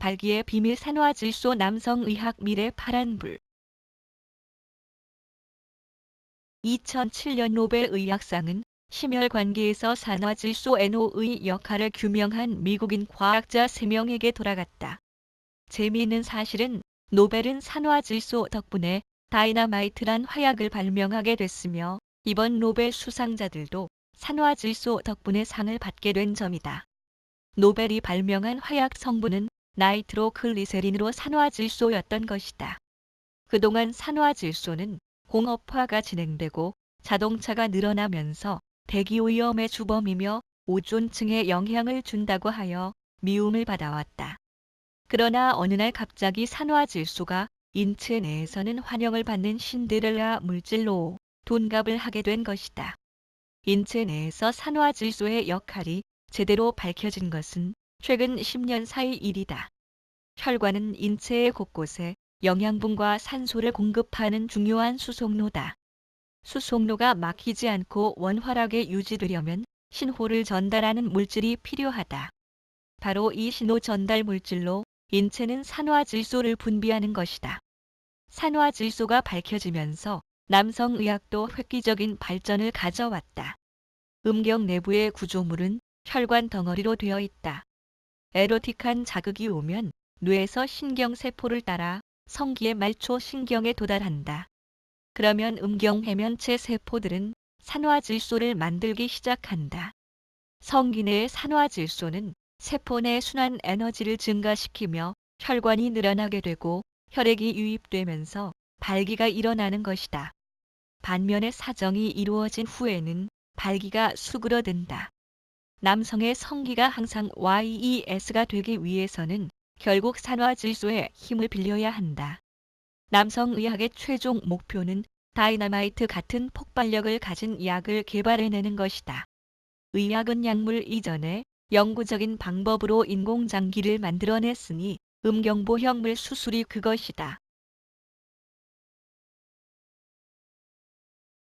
발기의 비밀 산화 질소 남성의학 미래 파란불 2007년 노벨 의학상은 심혈관계에서 산화질소 NO의 역할을 규명한 미국인 과학자 3명에게 돌아갔다. 재미있는 사실은 노벨은 산화질소 덕분에 다이나마이트란 화약을 발명하게 됐으며 이번 노벨 수상자들도 산화질소 덕분에 상을 받게 된 점이다. 노벨이 발명한 화약 성분은 나이트로글리세린으로 산화질소였던 것이다. 그동안 산화질소는 공업화가 진행되고 자동차가 늘어나면서 대기오염의 주범이며 오존층에 영향을 준다고 하여 미움을 받아왔다. 그러나 어느 날 갑자기 산화질소가 인체 내에서는 환영을 받는 신데렐라 물질로 돈갑을 하게 된 것이다. 인체 내에서 산화질소의 역할이 제대로 밝혀진 것은 최근 10년 사이 일이다. 혈관은 인체의 곳곳에 영양분과 산소를 공급하는 중요한 수송로다. 수송로가 막히지 않고 원활하게 유지되려면 신호를 전달하는 물질이 필요하다. 바로 이 신호 전달 물질로 인체는 산화질소를 분비하는 것이다. 산화질소가 밝혀지면서 남성의학도 획기적인 발전을 가져왔다. 음경 내부의 구조물은 혈관 덩어리로 되어 있다. 에로틱한 자극이 오면 뇌에서 신경세포를 따라 성기의 말초 신경에 도달한다. 그러면 음경 해면체 세포들은 산화질소를 만들기 시작한다. 성기 내의 산화질소는 세포 내 순환 에너지를 증가시키며 혈관이 늘어나게 되고 혈액이 유입되면서 발기가 일어나는 것이다. 반면에 사정이 이루어진 후에는 발기가 수그러든다. 남성의 성기가 항상 YES가 되기 위해서는 결국 산화질소에 힘을 빌려야 한다. 남성의학의 최종 목표는 다이나마이트 같은 폭발력을 가진 약을 개발해내는 것이다. 의학은 약물 이전에 영구적인 방법으로 인공장기를 만들어냈으니 음경보형물 수술이 그것이다.